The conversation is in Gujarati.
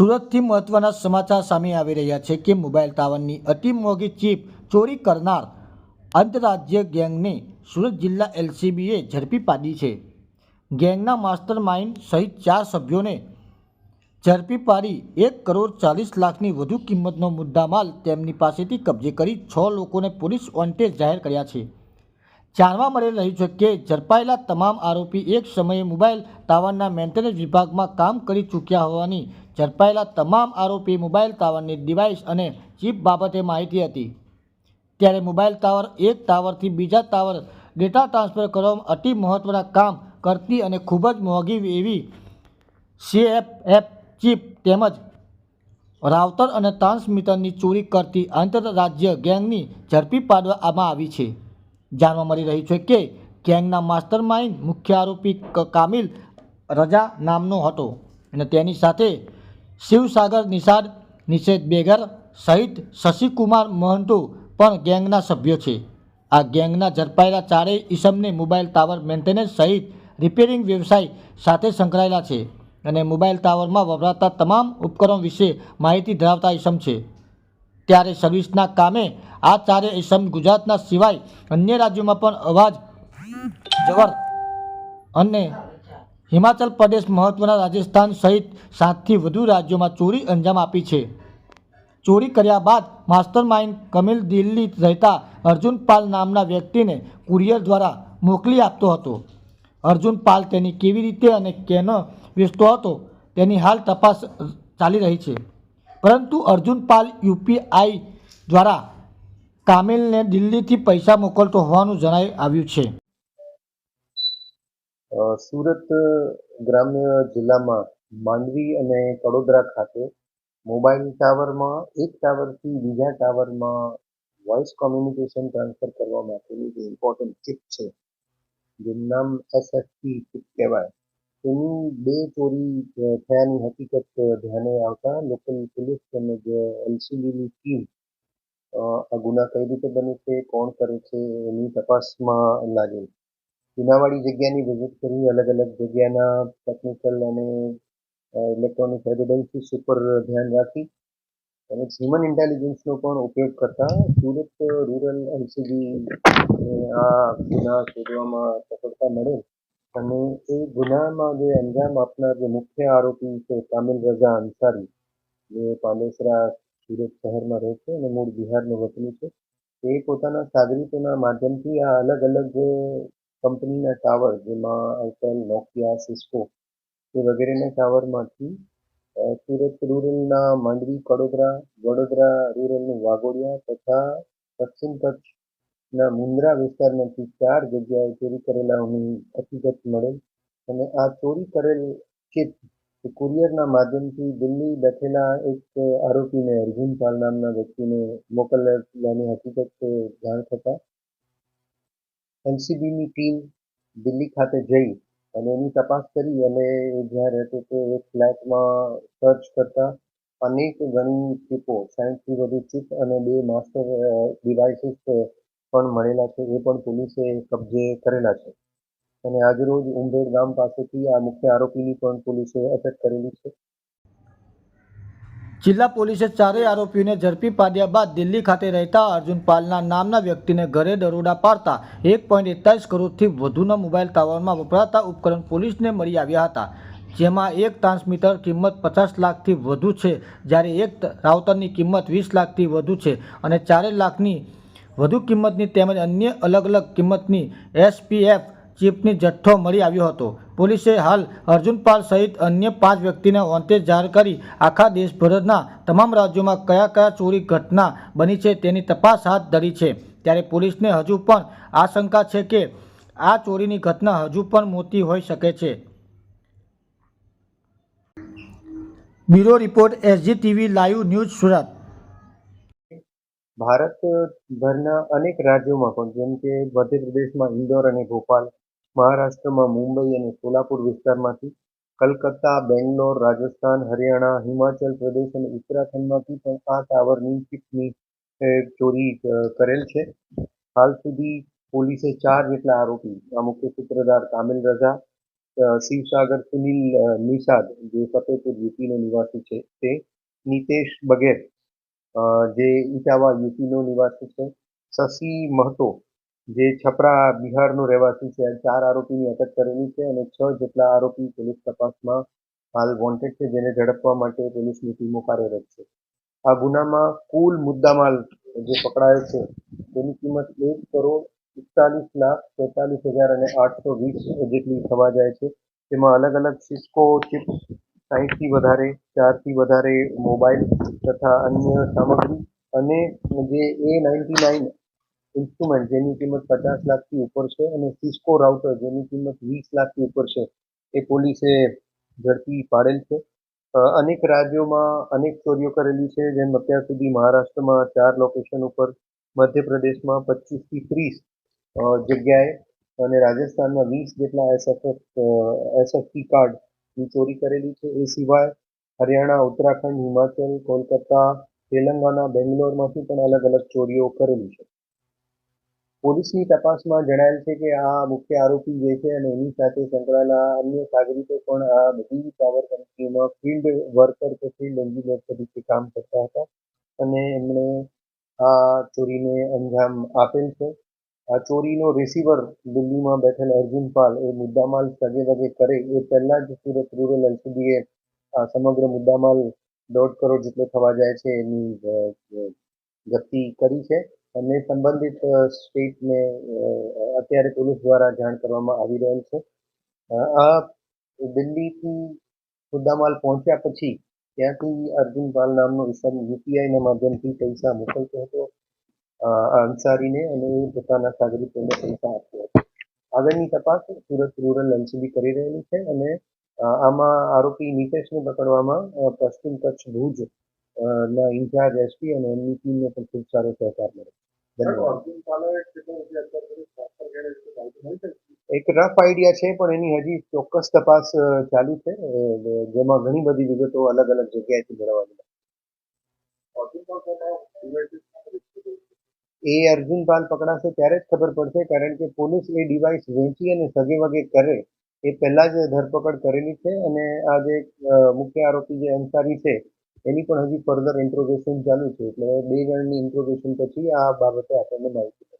સુરતથી મહત્વના સમાચાર સામે આવી રહ્યા છે કે મોબાઈલ ટાવરની અતિ મોંઘી ચીપ ચોરી કરનાર આંતરરાજ્ય ગેંગને સુરત જિલ્લા એલસીબીએ ઝડપી પાડી છે. ગેંગના માસ્ટર માઇન્ડ સહિત ચાર સભ્યોને ઝડપી પાડી એક કરોડ ચાલીસ લાખની વધુ કિંમતનો મુદ્દામાલ તેમની પાસેથી કબજે કરી છ લોકોને પોલીસ વોન્ટેજ જાહેર કર્યા છે. જાણવા મળી રહ્યું છે કે ઝડપાયેલા તમામ આરોપી એક સમયે મોબાઈલ ટાવરના મેન્ટેનન્સ વિભાગમાં કામ કરી ચૂક્યા હોવાની ઝડપાયેલા તમામ આરોપી મોબાઈલ ટાવરની ડિવાઇસ અને ચીપ બાબતે માહિતી હતી. ત્યારે મોબાઈલ ટાવર એક ટાવરથી બીજા ટાવર ડેટા ટ્રાન્સફર કરવામાં અતિ મહત્ત્વના કામ કરતી અને ખૂબ જ મોંઘી એવી સીએફએફ ચીપ તેમજ રાઉટર અને ટ્રાન્સમીટરની ચોરી કરતી આંતરરાજ્ય ગેંગની ઝડપી પાડવામાં આવી છે. જાણવા મળી રહ્યું છે કે ગેંગના માસ્ટર માઇન્ડ મુખ્ય આરોપી કામિલ રજા નામનો હતો અને તેની સાથે શિવસાગર નિષાદ નિષેધ બેગર સહિત શશિકુમાર મહંતો પણ ગેંગના સભ્યો છે. આ ગેંગના ઝડપાયેલા ચારેય ઈસમને મોબાઈલ ટાવર મેન્ટેનન્સ સહિત રિપેરિંગ વ્યવસાય સાથે સંકળાયેલા છે અને મોબાઈલ ટાવરમાં વપરાતા તમામ ઉપકરણો વિશે માહિતી ધરાવતા ઈસમ છે. ત્યારે સર્વિસના કામે આ ચારે ઈસમ ગુજરાતના સિવાય અન્ય રાજ્યોમાં પણ અવાજ જવર અને હિમાચલ પ્રદેશ મહત્ત્વના રાજસ્થાન સહિત સાતથી વધુ રાજ્યોમાં ચોરી અંજામ આપી છે. ચોરી કર્યા બાદ માસ્ટર માઇન્ડ કમિલ દિલ્હી રહેતા અર્જુન પાલ નામના વ્યક્તિને કુરિયર દ્વારા મોકલી આપતો હતો. અર્જુન પાલ તેની કેવી રીતે અને કેનો વેચતો હતો તેની હાલ તપાસ ચાલી રહી છે. પરંતુ અર્જુન પાલ યુપીઆઈ દ્વારા કામિલને દિલ્હીથી પૈસા મોકલતો હોવાનું જણાઈ આવ્યું છે. સુરત ગ્રામ્ય જિલ્લામાં માંડવી અને કડોદરા ખાતે મોબાઈલ ટાવરમાં, એક ટાવરથી બીજા ટાવરમાં વોઇસ કોમ્યુનિકેશન ટ્રાન્સફર કરવા માટેની જે ઇમ્પોર્ટન્ટ ચિપ છે, જેનું નામ એસએફટી ચિપ કહેવાય તેની બે ચોરી થયાની હકીકત ધ્યાને આવતા લોકલ પોલીસ તેમજ એલસીબીની ટીમ આ ગુના કઈ રીતે બને છે, કોણ કરે છે, એની તપાસમાં લાગેલ ચુનાવાડી જગ્યાની વિઝિટ કરી, અલગ અલગ જગ્યાના ટેકનિકલ અને ઇલેક્ટ્રોનિક એવિડન્સીસ ઉપર ધ્યાન રાખી અને હ્યુમન ઇન્ટેલિજન્સનો પણ ઉપયોગ કરતા સુરત રૂરલ એલસીબી આ ગુના શોધવામાં સફળતા મળે અને એ ગુનામાં જે અંજામ આપનાર જે મુખ્ય આરોપી છે, કામિલ રજા અંસારી, જે પાલેસરા સુરત શહેરમાં રહે છે અને મૂળ બિહારનો વતની છે, એ પોતાના સાગરીતોના માધ્યમથી આ અલગ અલગ કંપનીના ટાવર, જેમાં આઈટેલ નોકિયા, સિસ્કો એ વગેરેના ટાવરમાંથી સુરત રૂરલના માંડવી કડોદરા વડોદરા રૂરલનું વાઘોડિયા તથા પશ્ચિમ કચ્છના મુન્દ્રા વિસ્તારમાંથી ચાર જગ્યાએ ચોરી કરેલાઓની હકીકત મળેલ અને આ ચોરી કરેલ ચિપ કુરિયરના માધ્યમથી દિલ્હી બેઠેલા એક આરોપીને અર્જુન પાલ નામના વ્યક્તિને મોકલવાની હકીકત જાણ થતાં એલસીબીની ટીમ દિલ્હી ખાતે જઈ અને એની તપાસ કરી અને એ જ્યાં રહેતો હતો એ ફ્લેટમાં સર્ચ કરતા અનેક ગણી ચીપો સાહીઠથી વધુ ચીપ અને બે માસ્ટર ડિવાઇસીસ પણ મળેલા છે, એ પણ પોલીસે કબજે કરેલા છે. અને આજરોજ ઉંભેર ગામ પાસેથી આ મુખ્ય આરોપીની પણ પોલીસે અટક કરેલી છે. જિલ્લા પોલીસે ચારેય આરોપીઓને ઝડપી પાડ્યા બાદ દિલ્હી ખાતે રહેતા અર્જુન પાલના નામના વ્યક્તિને ઘરે દરોડા પાડતા એક પોઈન્ટ એકતાલીસ કરોડથી વધુના મોબાઈલ ટાવરમાં વપરાતા ઉપકરણ પોલીસને મળી આવ્યા હતા. જેમાં એક ટ્રાન્સમીટર કિંમત પચાસ લાખથી વધુ છે, જ્યારે એક રાઉટરની કિંમત વીસ લાખથી વધુ છે અને ચારેય લાખની વધુ કિંમતની તેમજ અન્ય અલગ અલગ કિંમતની એસપીએફ ચીપની જથ્થો મળી આવ્યો હતો. પોલીસે હાલ અર્જુનપાલ સહિત અન્ય પાંચ વ્યક્તિને વોન્ટેજ જાહેર કરી આખા દેશભરના તમામ રાજ્યોમાં કયા કયા ચોરી ઘટના બની છે તેની તપાસ હાથ ધરી છે. ત્યારે પોલીસને હજુ પણ આશંકા છે કે આ ચોરીની ઘટના હજુ પણ મોટી હોઈ શકે છે. Bureau report, SG TV, live news Surat. ભારતભરના અનેક રાજ્યોમાં પણ જેમ કે મધ્યપ્રદેશમાં ઇન્દોર અને ભોપાલ મહારાષ્ટ્રમાં મુંબઈ અને સોલાપુર વિસ્તારમાંથી કલકત્તા, બેંગ્લોર, રાજસ્થાન, હરિયાણા, હિમાચલ પ્રદેશ અને ઉત્તરાખંડમાંથી પણ આ ટાવરની ચીપની ચોરી કરેલ છે. હાલ સુધી પોલીસે ચાર જેટલા આરોપી, આ મુખ્ય સૂત્રધાર કામિલ રઝા શિવસાગર સુનિલ નિષાદ, જે ફતેપુર યુપીનો નિવાસી છે, તે નિતેશ બગેર જે ઇટાવા યુપીનો નિવાસી છે. શશી મહતો જે છપરા બિહારનો રહેવાસી છે ચાર આરોપીની અટક કરેલી છે અને છ જેટલા આરોપી પોલીસ તપાસમાં હાલ વોન્ટેડ છે, જેને ઝડપવા માટે પોલીસની ટીમો કાર્યરત છે. આ ગુનામાં કુલ મુદ્દામાલ જે પકડાયો છે, તેની કિંમત એક કરોડ એકતાલીસ લાખ તેતાલીસ હજાર અને આઠસો વીસ જેટલી થવા જાય છે. તેમાં અલગ અલગ સિસ્કો, ચિપ્સ સાહીઠથી વધારે, ચારથી વધારે મોબાઈલ તથા અન્ય સામગ્રી અને જે એ નાઇન્ટી નાઇન ઇન્સ્ટ્રુમેન્ટ જેની કિંમત પચાસ લાખથી ઉપર છે અને સિસ્કો રાઉટર જેની કિંમત વીસ લાખથી ઉપર છે, એ પોલીસે ઝડપી પાડેલ છે. અનેક રાજ્યોમાં અનેક ચોરીઓ કરેલી છે, જેમ અત્યાર સુધી મહારાષ્ટ્રમાં ચાર લોકેશન ઉપર, મધ્યપ્રદેશમાં પચીસથી ત્રીસ જગ્યાએ અને રાજસ્થાનમાં વીસ જેટલા એસએફએફ એસએફટી કાર્ડની ચોરી કરેલી છે. એ સિવાય હરિયાણા, ઉત્તરાખંડ, હિમાચલ, કોલકાતા તેલંગાણા બેંગ્લોરમાંથી પણ અલગ અલગ ચોરીઓ કરેલી છે. પોલીસની તપાસમાં જણાયેલ છે કે આ મુખ્ય આરોપી જે છે અને એની સાથે સંકળાયેલા અન્ય નાગરિકો પણ આ બધી પાવર કંપનીમાં ફિલ્ડ વર્કર કે ફિલ્ડ એન્જિનિયર તરીકે કામ કરતા હતા અને એમણે આ ચોરીને અંજામ આપેલ છે. આ ચોરીનો રિસીવર દિલ્હીમાં બેઠેલ અર્જુન પાલ એ મુદ્દામાલ સગે વગે કરે એ પહેલાં જ સુરત રૂરલ એલસીબીએ આ સમગ્ર મુદ્દામાલ દોઢ કરોડ જેટલો થવા જાય છે એની જપ્તી કરી છે. અને સંબંધિત સ્ટેટને અત્યારે પોલીસ દ્વારા જાણ કરવામાં આવી રહેલ છે. આ દિલ્હીથી મુદ્દામાલ પહોંચ્યા પછી ત્યાંથી અર્જુન નામનો ઇસમ યુપીઆઈના માધ્યમથી પૈસા મોકલતો હતો. અંસારીને અને એ પોતાના નાગરિકોને પૈસા આપ્યો હતો. આગળની તપાસ સુરત રૂરલ એનસીબી કરી રહેલી છે અને આમાં આરોપી નિતેશને પકડવામાં પશ્ચિમ કચ્છ ભુજ ના ઇન્ચાર્જ એસપી અને એમની ટીમને પણ ખૂબ સારો સહકાર મળે એક રફ આઈડિયા છે પણ એની હજી ચોક્કસ તપાસ ચાલુ છે. જેમાં ઘણી બધી વિગતો અલગ અલગ જગ્યાએથી મેળવવાની એ અર્જુન પાલ પકડાશે ત્યારે જ ખબર પડશે કારણ કે પોલીસ એ ડિવાઇસ વેચી અને સગે વગે કરે એ પહેલા જ ધરપકડ કરેલી છે. અને આ જે મુખ્ય આરોપી જે અંસારી છે એની પણ હજી ફર્ધર ઇન્ટ્રોગેશન ચાલુ છે. એટલે બે જણની ઇન્ટ્રોગેશન પછી આ બાબતે આપણને માહિતી